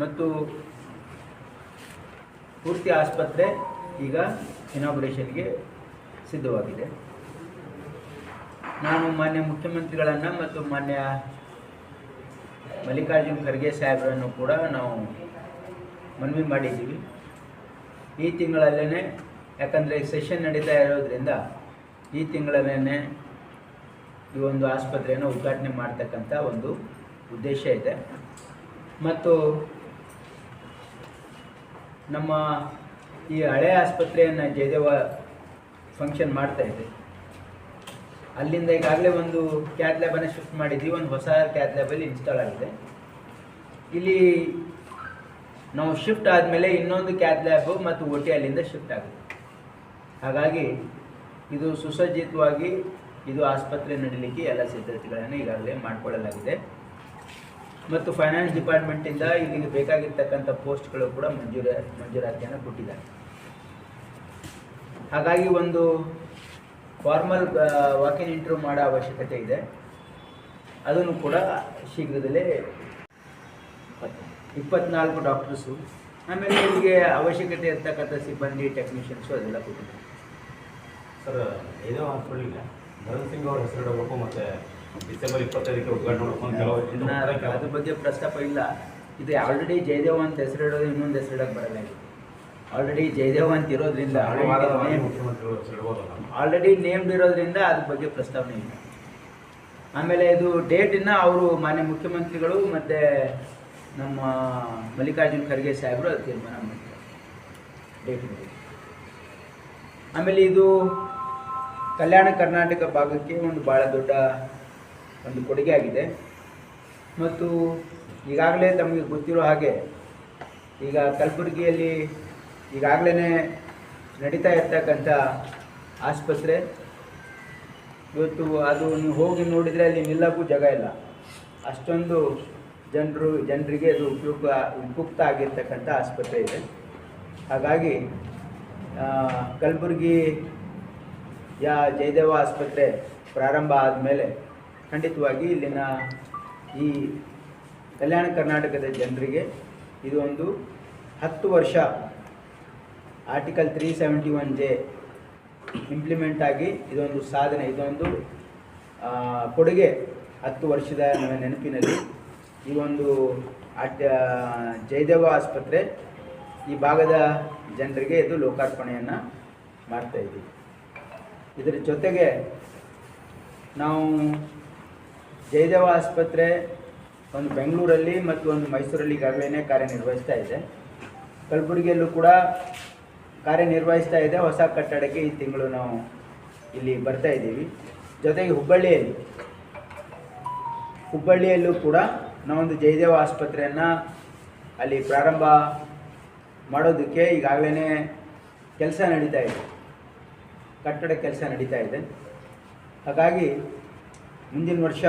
ಮತ್ತು ಪೂರ್ತಿ ಆಸ್ಪತ್ರೆ ಈಗ ಇನಾಗ್ರೇಷನ್ಗೆ ಸಿದ್ಧವಾಗಿದೆ. ನಾನು ಮಾನ್ಯ ಮುಖ್ಯಮಂತ್ರಿಗಳನ್ನು ಮತ್ತು ಮಾನ್ಯ ಮಲ್ಲಿಕಾರ್ಜುನ್ ಖರ್ಗೆ ಸಾಹೇಬರನ್ನು ಕೂಡ ನಾವು ಮನವಿ ಮಾಡಿದ್ದೀವಿ. ಈ ತಿಂಗಳಲ್ಲೇ ಯಾಕಂದರೆ ಸೆಷನ್ ನಡೀತಾ ಇರೋದ್ರಿಂದ ಈ ತಿಂಗಳಲ್ಲೇ ಈ ಒಂದು ಆಸ್ಪತ್ರೆಯನ್ನು ಉದ್ಘಾಟನೆ ಮಾಡ್ತಕ್ಕಂಥ ಒಂದು ಉದ್ದೇಶ ಇದೆ. ಮತ್ತು ನಮ್ಮ ಈ ಹಳೆ ಆಸ್ಪತ್ರೆಯನ್ನು ಜಯದೇವ ಫಂಕ್ಷನ್ ಮಾಡ್ತಾ ಇದೆ. ಅಲ್ಲಿಂದ ಈಗಾಗಲೇ ಒಂದು ಕ್ಯಾತ್ ಲ್ಯಾಬನ್ನು ಶಿಫ್ಟ್ ಮಾಡಿದ್ವಿ, ಒಂದು ಹೊಸ ಕ್ಯಾತ್ ಲ್ಯಾಬಲ್ಲಿ ಇನ್ಸ್ಟಾಲ್ ಆಗಿದೆ. ಇಲ್ಲಿ ನಾವು ಶಿಫ್ಟ್ ಆದಮೇಲೆ ಇನ್ನೊಂದು ಕ್ಯಾತ್ ಲ್ಯಾಬು ಮತ್ತು ಒ ಟಿ ಅಲ್ಲಿಂದ ಶಿಫ್ಟ್ ಆಗುತ್ತೆ. ಹಾಗಾಗಿ ಇದು ಸುಸಜ್ಜಿತವಾಗಿ ಇದು ಆಸ್ಪತ್ರೆ ನಡೀಲಿಕ್ಕೆ ಎಲ್ಲ ಸಿದ್ಧತೆಗಳನ್ನು ಈಗಾಗಲೇ ಮಾಡಿಕೊಳ್ಳಲಾಗಿದೆ. ಮತ್ತು ಫೈನಾನ್ಸ್ ಡಿಪಾರ್ಟ್ಮೆಂಟಿಂದ ಇಲ್ಲಿಗೆ ಬೇಕಾಗಿರ್ತಕ್ಕಂಥ ಪೋಸ್ಟ್ಗಳು ಕೂಡ ಮಂಜೂರ, ಮಂಜೂರಾತಿಯನ್ನು ಕೊಟ್ಟಿದ್ದಾರೆ. ಹಾಗಾಗಿ ಒಂದು ಫಾರ್ಮಲ್ ವಾಕಿನ್ ಇಂಟರ್ವ್ಯೂ ಮಾಡೋ ಅವಶ್ಯಕತೆ ಇದೆ. ಅದನ್ನು ಕೂಡ ಶೀಘ್ರದಲ್ಲೇ ಇಪ್ಪತ್ನಾಲ್ಕು ಡಾಕ್ಟರ್ಸು ಆಮೇಲೆ ಇಲ್ಲಿಗೆ ಅವಶ್ಯಕತೆ ಇರ್ತಕ್ಕಂಥ ಸಿಬ್ಬಂದಿ ಟೆಕ್ನಿಷಿಯನ್ಸು ಅದೆಲ್ಲ ಕೊಟ್ಟಿದ್ದಾರೆ. ಸರ್, ಏನೋ ಹಾಸ್ಪಿಟಲ್ಗೆ ಭರತ್ ಸಿಂಗ್ ಅವ್ರ ಹೆಸರು ಇಡಬೇಕು ಮತ್ತೆ ಡಿಸೆಂಬರ್ ಇಪ್ಪತ್ತೈದಕ್ಕೆ ಉದ್ಘಾಟನೆ ಮಾಡ್ಕೊಂಡು ಕೆಲವು ಇದು ಇನ್ನ ಅದ್ರ ಬಗ್ಗೆ ಪ್ರಸ್ತಾಪ ಇಲ್ಲ. ಇದು ಆಲ್ರೆಡಿ ಜಯದೇವ ಅಂತ ಹೆಸರಿಡೋದು ಇನ್ನೊಂದು ಹೆಸರಿಡಕ್ಕೆ ಬರಲ್ಲ ಇದು. ಆಲ್ರೆಡಿ ಜಯದೇವ ಅಂತ ಇರೋದ್ರಿಂದ ಆಲ್ರೆಡಿ ನೇಮ್ಡ್ ಇರೋದ್ರಿಂದ ಅದ್ರ ಬಗ್ಗೆ ಪ್ರಸ್ತಾವನೆ ಇಲ್ಲ. ಆಮೇಲೆ ಇದು ಡೇಟನ್ನ ಅವರು ಮಾನ್ಯ ಮುಖ್ಯಮಂತ್ರಿಗಳು ಮತ್ತು ನಮ್ಮ ಮಲ್ಲಿಕಾರ್ಜುನ್ ಖರ್ಗೆ ಸಾಹೇಬರು ಅದು ತೀರ್ಮಾನ ಮಾಡ್ತಾರೆ. ಡೇಟ್ ಬಗ್ಗೆ ಆಮೇಲೆ ಇದು ಕಲ್ಯಾಣ ಕರ್ನಾಟಕ ಭಾಗಕ್ಕೆ ಒಂದು ಭಾಳ ದೊಡ್ಡ ಒಂದು ಕೊಡುಗೆ ಆಗಿದೆ. ಮತ್ತು ಈಗಾಗಲೇ ತಮಗೆ ಗೊತ್ತಿರೋ ಹಾಗೆ ಈಗ ಕಲಬುರಗಿಯಲ್ಲಿ ಈಗಾಗಲೇ ನಡೀತಾ ಇರ್ತಕ್ಕಂಥ ಆಸ್ಪತ್ರೆ. ಇವತ್ತು ಅದು ನೀವು ಹೋಗಿ ನೋಡಿದರೆ ಅಲ್ಲಿ ನಿಲ್ಲಕ್ಕೂ ಜಾಗ ಇಲ್ಲ. ಅಷ್ಟೊಂದು ಜನರು, ಜನರಿಗೆ ಅದು ಉಪಯುಕ್ತ ಉಪಯುಕ್ತ ಆಗಿರ್ತಕ್ಕಂಥ ಆಸ್ಪತ್ರೆ ಇದೆ. ಹಾಗಾಗಿ ಕಲಬುರಗಿ ಯಾ ಜಯದೇವ ಆಸ್ಪತ್ರೆ ಪ್ರಾರಂಭ ಆದಮೇಲೆ ಖಂಡಿತವಾಗಿ ಇಲ್ಲಿನ ಈ ಕಲ್ಯಾಣ ಕರ್ನಾಟಕದ ಜನರಿಗೆ ಇದು ಒಂದು ಹತ್ತು ವರ್ಷ article three seventy one J implement ಆಗಿ ಇದೊಂದು ಸಾಧನೆ, ಇದೊಂದು ಕೊಡುಗೆ ಹತ್ತು ವರ್ಷದ ನೆನಪಿನಲ್ಲಿ. ಈ ಒಂದು ಆಟ ಜಯದೇವ ಆಸ್ಪತ್ರೆ ಈ ಭಾಗದ ಜನರಿಗೆ ಇದು ಲೋಕಾರ್ಪಣೆಯನ್ನು ಮಾಡ್ತಾ ಇದ್ದೀವಿ. ಇದರ ಜೊತೆಗೆ ನಾವು ಜಯದೇವ ಆಸ್ಪತ್ರೆ ಒಂದು ಬೆಂಗಳೂರಲ್ಲಿ ಮತ್ತು ಒಂದು ಮೈಸೂರಲ್ಲಿ ಈಗಾಗಲೇ ಕಾರ್ಯನಿರ್ವಹಿಸ್ತಾ ಇದೆ. ಕಲಬುರಗಿಯಲ್ಲೂ ಕೂಡ ಕಾರ್ಯನಿರ್ವಹಿಸ್ತಾ ಇದೆ. ಹೊಸ ಕಟ್ಟಡಕ್ಕೆ ಈ ತಿಂಗಳು ನಾವು ಇಲ್ಲಿ ಬರ್ತಾ ಇದ್ದೀವಿ. ಜೊತೆಗೆ ಹುಬ್ಬಳ್ಳಿಯಲ್ಲಿ, ಹುಬ್ಬಳ್ಳಿಯಲ್ಲೂ ಕೂಡ ನಾವೊಂದು ಜಯದೇವ ಆಸ್ಪತ್ರೆಯನ್ನು ಅಲ್ಲಿ ಪ್ರಾರಂಭ ಮಾಡೋದಕ್ಕೆ ಈಗಾಗಲೇ ಕೆಲಸ ನಡೀತಾ ಇದೆ. ಕಟ್ಟಡ ಕೆಲಸ ನಡೀತಾ ಇದೆ. ಹಾಗಾಗಿ ಮುಂದಿನ ವರ್ಷ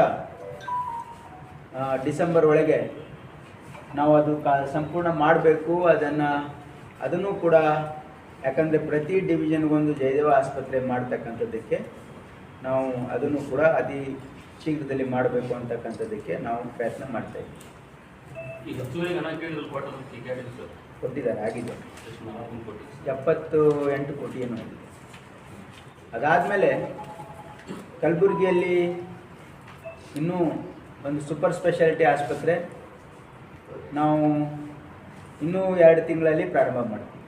ಡಿಸೆಂಬರ್ ಒಳಗೆ ನಾವು ಅದು ಕ ಸಂಪೂರ್ಣ ಮಾಡಬೇಕು ಅದನ್ನು ಅದನ್ನು ಕೂಡ ಯಾಕಂದರೆ ಪ್ರತಿ ಡಿವಿಷನ್ಗೊಂದು ಜಯದೇವ ಆಸ್ಪತ್ರೆ ಮಾಡ್ತಕ್ಕಂಥದ್ದಕ್ಕೆ ನಾವು ಅದನ್ನು ಕೂಡ ಅತಿ ಶೀಘ್ರದಲ್ಲಿ ಮಾಡಬೇಕು ಅಂತಕ್ಕಂಥದ್ದಕ್ಕೆ ನಾವು ಪ್ರಯತ್ನ ಮಾಡ್ತಾ ಇದ್ದೀವಿ. ಕೊಟ್ಟಿದ್ದಾರೆ ಆಗಿದೆ. ಎಪ್ಪತ್ತು ಎಂಟು ಕೋಟಿ. ಏನು ಅದಾದಮೇಲೆ ಕಲಬುರಗಿಯಲ್ಲಿ ಇನ್ನೂ ಒಂದು ಸೂಪರ್ ಸ್ಪೆಷಾಲಿಟಿ ಆಸ್ಪತ್ರೆ ನಾವು ಇನ್ನೂ ಎರಡು ತಿಂಗಳಲ್ಲಿ ಪ್ರಾರಂಭ ಮಾಡ್ತೀವಿ.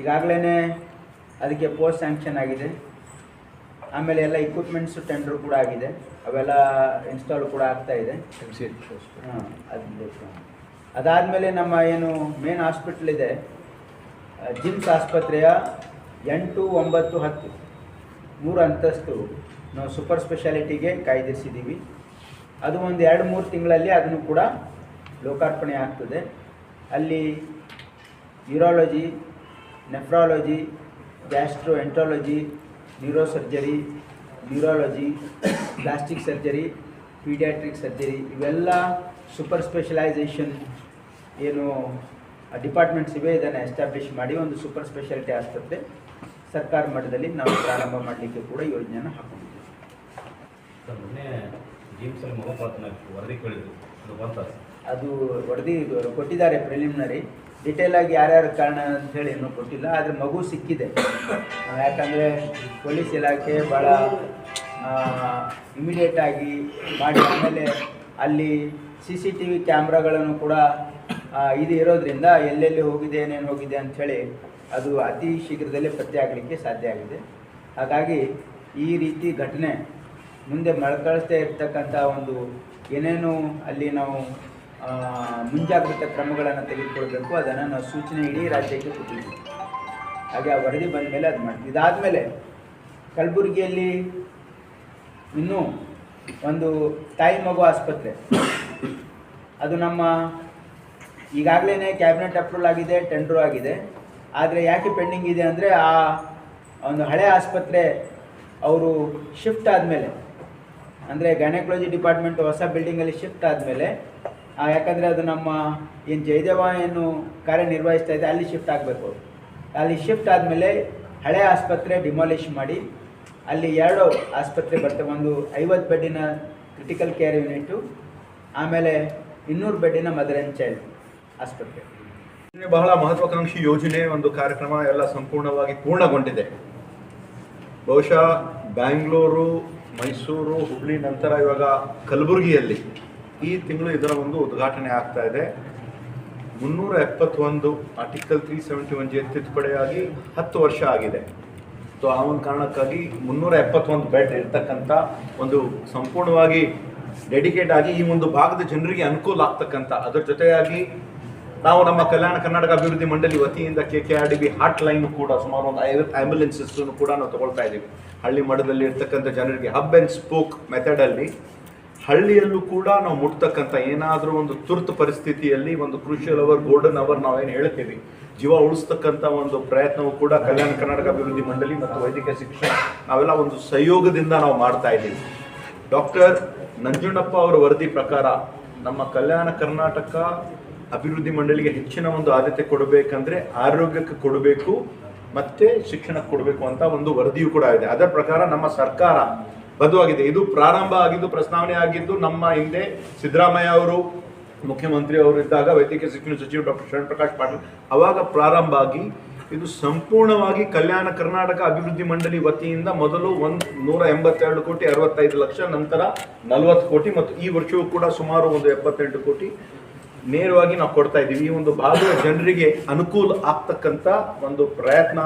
ಈಗಾಗಲೇ ಅದಕ್ಕೆ ಪೋಸ್ಟ್ ಸ್ಯಾಂಕ್ಷನ್ ಆಗಿದೆ. ಆಮೇಲೆ ಎಲ್ಲ ಇಕ್ವಿಪ್ಮೆಂಟ್ಸು ಟೆಂಡರ್ ಕೂಡ ಆಗಿದೆ. ಅವೆಲ್ಲ ಇನ್ಸ್ಟಾಲ್ ಕೂಡ ಆಗ್ತಾ ಇದೆ. ಹಾಂ ಅದಾದಮೇಲೆ ನಮ್ಮ ಏನು ಮೇನ್ ಹಾಸ್ಪಿಟ್ಲ್ ಇದೆ ಜಿಮ್ಸ್ ಆಸ್ಪತ್ರೆಯ ಎಂಟು ಒಂಬತ್ತು ಹತ್ತು ಮೂರು ಅಂತಸ್ತು ನಾವು ಸೂಪರ್ ಸ್ಪೆಷಾಲಿಟಿಗೆ ಕಾಯ್ದಿರಿಸಿದ್ದೀವಿ. ಅದು ಒಂದು ಎರಡು, ಮೂರು ತಿಂಗಳಲ್ಲಿ ಅದನ್ನು ಕೂಡ ಲೋಕಾರ್ಪಣೆ ಆಗ್ತದೆ. ಅಲ್ಲಿ urology nephrology gastroenterology neurosurgery neurology plastic surgery paediatric surgery ಇವೆಲ್ಲ ಸೂಪರ್ ಸ್ಪೆಷಲೈಸೇಷನ್ ಏನು ಡಿಪಾರ್ಟ್ಮೆಂಟ್ಸ್ ಇವೆ ಇದನ್ನು ಎಸ್ಟಾಬ್ಲಿಷ್ ಮಾಡಿ ಒಂದು ಸೂಪರ್ ಸ್ಪೆಷಾಲಿಟಿ ಆಸ್ಪತ್ರೆ ಸರ್ಕಾರ ಮಟ್ಟದಲ್ಲಿ ನಾವು ಪ್ರಾರಂಭ ಮಾಡಲಿಕ್ಕೆ ಕೂಡ ಯೋಜನೆಯನ್ನು ಹಾಕೊಂಡಿದ್ದೀವಿ. ಸರ್ ಮೊನ್ನೆ ಜಿಮ್ಸಲ್ಲಿ ಮಗಪಾತ್ನ ವರದಿ ಕೇಳಿದ್ರು. ಅದು ಬಂತ ಅದು ವರದಿ ಕೊಟ್ಟಿದ್ದಾರೆ ಪ್ರಿಲಿಮಿನರಿ ಡಿಟೇಲ್ ಆಗಿ ಯಾರ್ಯಾರ ಕಾರಣ ಅಂತ ಹೇಳಿ ಇನ್ನೂ ಕೊಟ್ಟಿಲ್ಲ, ಆದರೆ ಮಗು ಸಿಕ್ಕಿದೆ. ಯಾಕಂದರೆ ಪೊಲೀಸ್ ಇಲಾಖೆ ಭಾಳ ಇಮಿಡಿಯೇಟ್ ಆಗಿ ಮಾಡಿ ಆಮೇಲೆ ಅಲ್ಲಿ ಸಿ ಸಿ ಟಿ ವಿ ಕ್ಯಾಮ್ರಾಗಳನ್ನು ಕೂಡ ಇದು ಇರೋದ್ರಿಂದ ಎಲ್ಲೆಲ್ಲಿ ಹೋಗಿದೆ, ಏನೇನು ಹೋಗಿದೆ ಅಂಥೇಳಿ ಅದು ಅತಿ ಶೀಘ್ರದಲ್ಲೇ ಪತ್ತೆ ಆಗಲಿಕ್ಕೆ ಸಾಧ್ಯ ಆಗಿದೆ. ಹಾಗಾಗಿ ಈ ರೀತಿ ಘಟನೆ ಮುಂದೆ ಮಳಕಳಿಸ್ತಾ ಇರ್ತಕ್ಕಂಥ ಒಂದು ಏನೇನು ಅಲ್ಲಿ ನಾವು ಮುಂಜಾಗ್ರತೆ ಕ್ರಮಗಳನ್ನು ತೆಗೆದುಕೊಳ್ಬೇಕು, ಅದನ್ನು ನಾವು ಸೂಚನೆ ಇಡೀ ರಾಜ್ಯಕ್ಕೆ ಕೊಟ್ಟಿದ್ದೀವಿ. ಹಾಗೆ ಆ ವರದಿ ಬಂದ ಮೇಲೆ ಅದು ಮಾಡ್ತೀವಿ. ಇದಾದಮೇಲೆ ಕಲಬುರಗಿಯಲ್ಲಿ ಇನ್ನೂ ಒಂದು ತಾಯಿ ಮಗು ಆಸ್ಪತ್ರೆ. ಅದು ನಮ್ಮ ಈಗಾಗಲೇ ಕ್ಯಾಬಿನೆಟ್ ಅಪ್ರೂವಲ್ ಆಗಿದೆ, ಟೆಂಡ್ರು ಆಗಿದೆ. ಆದರೆ ಯಾಕೆ ಪೆಂಡಿಂಗ್ ಇದೆ ಅಂದರೆ ಆ ಒಂದು ಹಳೆ ಆಸ್ಪತ್ರೆ ಅವರು ಶಿಫ್ಟ್ ಆದಮೇಲೆ ಅಂದರೆ ಗೈನಕಾಲಜಿ ಡಿಪಾರ್ಟ್ಮೆಂಟ್ ಹೊಸ ಬಿಲ್ಡಿಂಗಲ್ಲಿ ಶಿಫ್ಟ್ ಆದಮೇಲೆ ಯಾಕಂದರೆ ಅದು ನಮ್ಮ ಏನು ಜಯದೇವ ಏನು ಕಾರ್ಯನಿರ್ವಹಿಸ್ತಾ ಇದೆ, ಅಲ್ಲಿ ಶಿಫ್ಟ್ ಆಗಬೇಕು. ಅಲ್ಲಿ ಶಿಫ್ಟ್ ಆದಮೇಲೆ ಹಳೆ ಆಸ್ಪತ್ರೆ ಡಿಮಾಲಿಷ್ ಮಾಡಿ, ಅಲ್ಲಿ ಎರಡು ಆಸ್ಪತ್ರೆ ಬರ್ತವೆ. ಒಂದು ಐವತ್ತು ಬೆಡ್ಡಿನ ಕ್ರಿಟಿಕಲ್ ಕೇರ್ ಯೂನಿಟು ಆಮೇಲೆ ಇನ್ನೂರು ಬೆಡ್ಡಿನ ಮದರ್ ಆ್ಯಂಡ್ ಚೈಲ್ಡ್ ಆಸ್ಪತ್ರೆ. ಬಹಳ ಮಹತ್ವಾಕಾಂಕ್ಷಿ ಯೋಜನೆ, ಒಂದು ಕಾರ್ಯಕ್ರಮ ಎಲ್ಲ ಸಂಪೂರ್ಣವಾಗಿ ಪೂರ್ಣಗೊಂಡಿದೆ. ಬಹುಶಃ ಬ್ಯಾಂಗ್ಳೂರು ಮೈಸೂರು, ಹುಬ್ಳಿ, ನಂತರ ಇವಾಗ ಕಲಬುರಗಿಯಲ್ಲಿ ಈ ತಿಂಗಳು ಇದರ ಒಂದು ಉದ್ಘಾಟನೆ ಆಗ್ತಾ ಇದೆ. ಮುನ್ನೂರ ಎಪ್ಪತ್ತೊಂದು article three seventy one G ತಿದ್ದುಪಡಿಯಾಗಿ ಹತ್ತು ವರ್ಷ ಆಗಿದೆ. ಸೊ ಆ ಒಂದು ಕಾರಣಕ್ಕಾಗಿ ಮುನ್ನೂರ ಎಪ್ಪತ್ತೊಂದು ಬೆಡ್ ಇರ್ತಕ್ಕಂಥ ಒಂದು ಸಂಪೂರ್ಣವಾಗಿ ಡೆಡಿಕೇಟ್ ಆಗಿ ಈ ಒಂದು ಭಾಗದ ಜನರಿಗೆ ಅನುಕೂಲ ಆಗ್ತಕ್ಕಂಥ, ಅದರ ಜೊತೆಯಾಗಿ ನಾವು ನಮ್ಮ ಕಲ್ಯಾಣ ಕರ್ನಾಟಕ ಅಭಿವೃದ್ಧಿ ಮಂಡಳಿ ವತಿಯಿಂದ K K R D B hotline ಕೂಡ ಸುಮಾರು ಒಂದು ಐವತ್ತು ಆಂಬ್ಯುಲೆನ್ಸಸ್ ಕೂಡ ನಾವು ತಗೊಳ್ತಾ ಇದ್ದೀವಿ. ಹಳ್ಳಿ ಮಠದಲ್ಲಿ ಇರ್ತಕ್ಕಂಥ ಜನರಿಗೆ ಹಬ್ ಆ್ಯಂಡ್ ಸ್ಪೋಕ್ ಮೆಥಡಲ್ಲಿ ಹಳ್ಳಿಯಲ್ಲೂ ಕೂಡ ನಾವು ಮುಟ್ತಕ್ಕಂಥ ಏನಾದರೂ ಒಂದು ತುರ್ತು ಪರಿಸ್ಥಿತಿಯಲ್ಲಿ ಒಂದು ಕ್ರೂಷಿಯಲ್ ಅವರ್ ಗೋಲ್ಡನ್ ಅವರ್ ನಾವೇನು ಹೇಳ್ತೀವಿ, ಜೀವ ಉಳಿಸ್ತಕ್ಕಂಥ ಒಂದು ಪ್ರಯತ್ನವು ಕೂಡ ಕಲ್ಯಾಣ ಕರ್ನಾಟಕ ಅಭಿವೃದ್ಧಿ ಮಂಡಳಿ ಮತ್ತು ವೈದ್ಯಕೀಯ ಶಿಕ್ಷಣ ನಾವೆಲ್ಲ ಒಂದು ಸಹಯೋಗದಿಂದ ನಾವು ಮಾಡ್ತಾ ಇದ್ದೀವಿ. ಡಾಕ್ಟರ್ ನಂಜುಂಡಪ್ಪ ಅವರ ವರದಿ ಪ್ರಕಾರ ನಮ್ಮ ಕಲ್ಯಾಣ ಕರ್ನಾಟಕ ಅಭಿವೃದ್ಧಿ ಮಂಡಳಿಗೆ ಹೆಚ್ಚಿನ ಒಂದು ಆದ್ಯತೆ ಕೊಡಬೇಕಂದ್ರೆ ಆರೋಗ್ಯಕ್ಕೆ ಕೊಡಬೇಕು, ಮತ್ತೆ ಶಿಕ್ಷಣಕ್ಕೆ ಕೊಡಬೇಕು ಅಂತ ಒಂದು ವರದಿಯೂ ಕೂಡ ಇದೆ. ಅದರ ಪ್ರಕಾರ ನಮ್ಮ ಸರ್ಕಾರ ಬದುವಾಗಿದೆ. ಇದು ಪ್ರಾರಂಭ ಆಗಿದ್ದು, ಪ್ರಸ್ತಾವನೆ ಆಗಿದ್ದು, ನಮ್ಮ ಹಿಂದೆ ಸಿದ್ದರಾಮಯ್ಯ ಅವರು, ಮುಖ್ಯಮಂತ್ರಿ ಅವರು ಇದ್ದಾಗ ವೈದ್ಯಕೀಯ ಶಿಕ್ಷಣ ಸಚಿವ ಡಾಕ್ಟರ್ ಶರಣ್ ಪ್ರಕಾಶ್ ಪಾಟೀಲ್ ಅವಾಗ ಪ್ರಾರಂಭ ಆಗಿ ಇದು ಸಂಪೂರ್ಣವಾಗಿ ಕಲ್ಯಾಣ ಕರ್ನಾಟಕ ಅಭಿವೃದ್ಧಿ ಮಂಡಳಿ ವತಿಯಿಂದ ಮೊದಲು ಒಂದು ನೂರ ಎಂಬತ್ತೆರಡು ಕೋಟಿ ಅರವತ್ತೈದು ಲಕ್ಷ, ನಂತರ ನಲವತ್ತು ಕೋಟಿ, ಮತ್ತು ಈ ವರ್ಷವೂ ಕೂಡ ಸುಮಾರು ಒಂದು ಎಪ್ಪತ್ತೆಂಟು ಕೋಟಿ ನೇರವಾಗಿ ನಾವು ಕೊಡ್ತಾ ಇದ್ದೀವಿ. ಈ ಒಂದು ಭಾಗದ ಜನರಿಗೆ ಅನುಕೂಲ ಆಗ್ತಕ್ಕಂಥ ಒಂದು ಪ್ರಯತ್ನ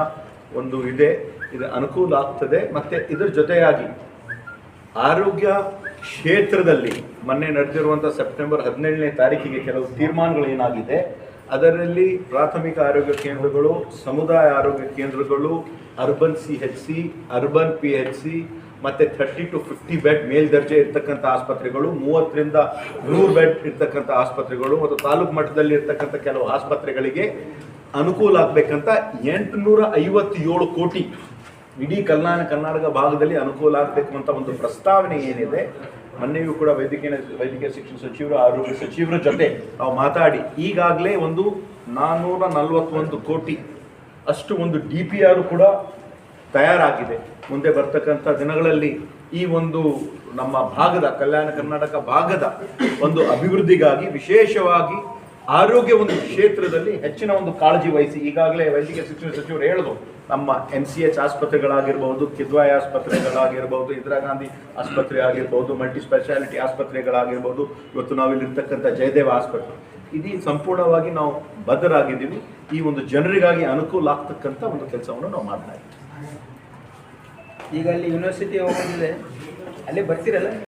ಒಂದು ಇದೆ. ಇದು ಅನುಕೂಲ ಆಗ್ತದೆ. ಮತ್ತೆ ಇದರ ಜೊತೆಯಾಗಿ ಆರೋಗ್ಯ ಕ್ಷೇತ್ರದಲ್ಲಿ ಮೊನ್ನೆ ನಡೆದಿರುವಂಥ ಸೆಪ್ಟೆಂಬರ್ ಹದಿನೇಳನೇ ತಾರೀಕಿಗೆ ಕೆಲವು ತೀರ್ಮಾನಗಳು ಏನಾಗಿದೆ, ಅದರಲ್ಲಿ ಪ್ರಾಥಮಿಕ ಆರೋಗ್ಯ ಕೇಂದ್ರಗಳು, ಸಮುದಾಯ ಆರೋಗ್ಯ ಕೇಂದ್ರಗಳು, urban C H C, urban P H C ಮತ್ತೆ ಥರ್ಟಿ ಟು ಫಿಫ್ಟಿ ಬೆಡ್ ಮೇಲ್ದರ್ಜೆ ಇರ್ತಕ್ಕಂಥ ಆಸ್ಪತ್ರೆಗಳು, ಮೂವತ್ತರಿಂದ ನೂರು ಬೆಡ್ ಇರ್ತಕ್ಕಂಥ ಆಸ್ಪತ್ರೆಗಳು ಮತ್ತು ತಾಲೂಕು ಮಟ್ಟದಲ್ಲಿ ಇರ್ತಕ್ಕಂಥ ಕೆಲವು ಆಸ್ಪತ್ರೆಗಳಿಗೆ ಅನುಕೂಲ ಆಗಬೇಕಂತ ಎಂಟುನೂರ ಐವತ್ತೇಳು ಕೋಟಿ ಇಡೀ ಕಲ್ಯಾಣ ಕರ್ನಾಟಕ ಭಾಗದಲ್ಲಿ ಅನುಕೂಲ ಆಗಬೇಕು ಅಂತ ಒಂದು ಪ್ರಸ್ತಾವನೆ ಏನಿದೆ, ಮೊನ್ನೆಯೂ ಕೂಡ ವೈದ್ಯಕೀಯ ವೈದ್ಯಕೀಯ ಶಿಕ್ಷಣ ಸಚಿವರು, ಆರೋಗ್ಯ ಸಚಿವರ ಜೊತೆ ನಾವು ಮಾತಾಡಿ, ಈಗಾಗಲೇ ಒಂದು ನಾನ್ನೂರ ನಲವತ್ತೊಂದು ಕೋಟಿ ಅಷ್ಟು ಒಂದು ಡಿ ಪಿ ಆರ್ ಕೂಡ ತಯಾರಾಗಿದೆ. ಮುಂದೆ ಬರ್ತಕ್ಕಂಥ ದಿನಗಳಲ್ಲಿ ಈ ಒಂದು ನಮ್ಮ ಭಾಗದ, ಕಲ್ಯಾಣ ಕರ್ನಾಟಕ ಭಾಗದ ಒಂದು ಅಭಿವೃದ್ಧಿಗಾಗಿ ವಿಶೇಷವಾಗಿ ಆರೋಗ್ಯ ಒಂದು ಕ್ಷೇತ್ರದಲ್ಲಿ ಹೆಚ್ಚಿನ ಒಂದು ಕಾಳಜಿ ವಹಿಸಿ, ಈಗಾಗಲೇ ವೈದ್ಯಕೀಯ ಶಿಕ್ಷಣ ಸಚಿವರು ಹೇಳಿದ್ರು, ನಮ್ಮ ಎನ್ ಸಿ ಎಚ್ ಆಸ್ಪತ್ರೆಗಳಾಗಿರ್ಬೋದು, ಕಿದ್ವಾಯ ಆಸ್ಪತ್ರೆಗಳಾಗಿರ್ಬೋದು, ಇಂದಿರಾ ಗಾಂಧಿ ಆಸ್ಪತ್ರೆ ಆಗಿರ್ಬೋದು ಮಲ್ಟಿ ಸ್ಪೆಷಾಲಿಟಿ ಆಸ್ಪತ್ರೆಗಳಾಗಿರ್ಬೋದು, ಇವತ್ತು ನಾವಿಲ್ಲಿರ್ತಕ್ಕಂಥ ಜಯದೇವ ಆಸ್ಪತ್ರೆ. ಇದೀ ಸಂಪೂರ್ಣವಾಗಿ ನಾವು ಬದ್ಧರಾಗಿದ್ದೀವಿ. ಈ ಒಂದು ಜನರಿಗಾಗಿ ಅನುಕೂಲ ಆಗ್ತಕ್ಕಂಥ ಒಂದು ಕೆಲಸವನ್ನು ನಾವು ಮಾಡ್ತಾ ಇದ್ದೀವಿ. ಈಗ ಅಲ್ಲಿ ಯೂನಿವರ್ಸಿಟಿ ಹೋಗೋದಿದೆ ಅಲ್ಲಿ ಬರ್ತಿರಲ್ಲ?